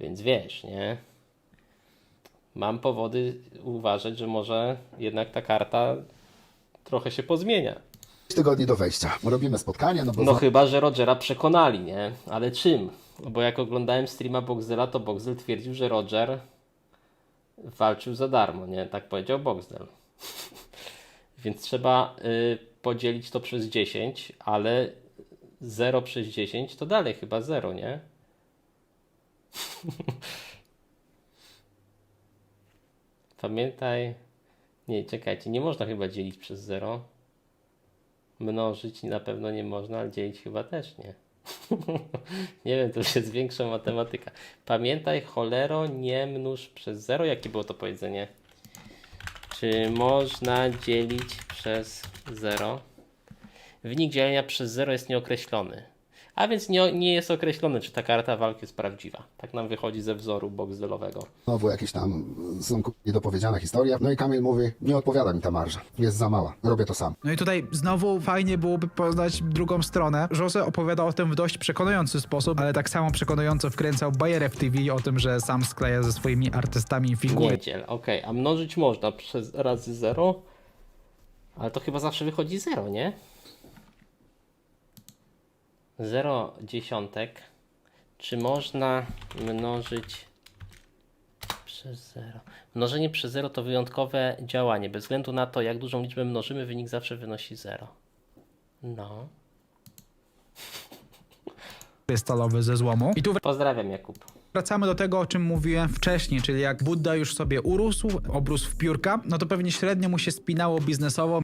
Więc wiesz, nie? Mam powody uważać, że może jednak ta karta trochę się pozmienia. tygodni do wejścia. Robimy spotkanie, no bo No za- chyba, że Rogera przekonali, nie? Ale czym? No Bo jak oglądałem streama Boxdela, to Boxdel twierdził, że Roger walczył za darmo, nie? Tak powiedział Boxdel. Więc trzeba y, podzielić to przez 10, ale 0 przez 10 to dalej chyba 0, nie? Pamiętaj. Nie, czekajcie, nie można chyba dzielić przez 0. Mnożyć na pewno nie można, ale dzielić chyba też nie. nie wiem, to już jest większa matematyka. Pamiętaj, cholero, nie mnóż przez 0. Jakie było to powiedzenie? Czy można dzielić przez 0? Wynik dzielenia przez 0 jest nieokreślony. A więc nie, nie jest określone, czy ta karta walki jest prawdziwa. Tak nam wychodzi ze wzoru boxdelowego. znowu jakieś tam są niedopowiedziane historie. No i Kamil mówi, nie odpowiada mi ta marża. Jest za mała. Robię to sam. No i tutaj znowu fajnie byłoby poznać drugą stronę. Jose opowiada o tym w dość przekonujący sposób, ale tak samo przekonująco wkręcał Bayer FTV o tym, że sam skleja ze swoimi artystami figury. Nie dziel, ok. A mnożyć można przez razy 0, ale to chyba zawsze wychodzi 0, nie? 0 dziesiątek. Czy można mnożyć przez 0? Mnożenie przez 0 to wyjątkowe działanie. Bez względu na to, jak dużą liczbę mnożymy, wynik zawsze wynosi 0. No. krystalowy ze złomu. I tu Pozdrawiam, Jakub. wracamy do tego, o czym mówiłem wcześniej, czyli jak Budda już sobie urósł, obrósł w piórka, no to pewnie średnio mu się spinało biznesowo.